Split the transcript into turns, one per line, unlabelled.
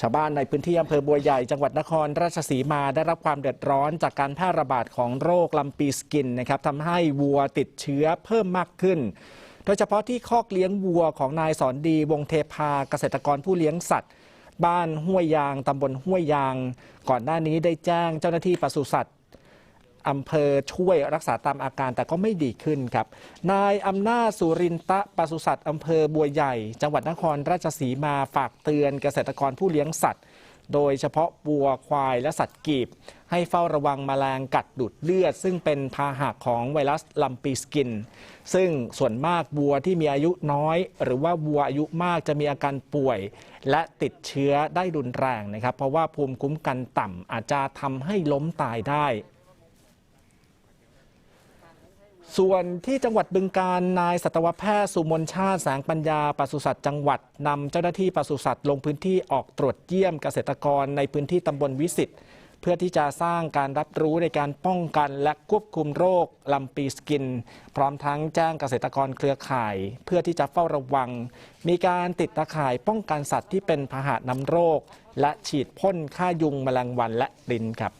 ชาวบ้านในพื้นที่อำเภอบัวใหญ่จังหวัดนครราชสีมาได้รับความเดือดร้อนจากการแพร่ระบาดของโรคลำปีสกินนะครับทำให้วัวติดเชื้อเพิ่มมากขึ้น โดยเฉพาะที่คอกเลี้ยงวัวของนายสอนดีวงเทพาเกษตรกรผู้เลี้ยงสัตว์ บ้านห้วยยางตำบลห้วยยาง ก่อนหน้านี้ได้แจ้งเจ้าหน้าที่ปศุสัตว์ อำเภอช่วยรักษาตามอาการแต่ก็ไม่ดีขึ้นครับ นายอำนาจสุรินตะปศุสัตว์อำเภอบัวใหญ่ จังหวัดนครราชสีมาฝากเตือนเกษตรกรผู้เลี้ยงสัตว์ โดยเฉพาะวัวควายและสัตว์กีบ ให้เฝ้าระวังแมลงกัดดูดเลือด ซึ่งเป็นพาหะของไวรัสลัมปีสกิน ซึ่งส่วนมากวัวที่มีอายุน้อย หรือว่าวัวอายุมากจะมีอาการป่วย และติดเชื้อได้รุนแรงนะครับ เพราะว่าภูมิคุ้มกันต่ำอาจจะทำให้ล้มตายได้ ส่วนที่จังหวัดบึงการนายสัตวแพทย์สุมนชาติแสงปัญญาปศุสัตว์จังหวัดนำเจ้าหน้าที่ปศุสัตว์ลงพื้นที่ออกตรวจเยี่ยมเกษตรกรในพื้นที่ตำบลวิสิตเพื่อที่จะสร้างการรับรู้ในการป้องกันและควบคุมโรคลำปีสกิน พร้อมทั้งแจ้งเกษตรกรเครือข่าย เพื่อที่จะเฝ้าระวัง มีการติดตาข่ายป้องกันสัตว์ที่เป็นพาหะนำโรค และฉีดพ่นฆ่ายุงแมลงวันและลิ้นครับ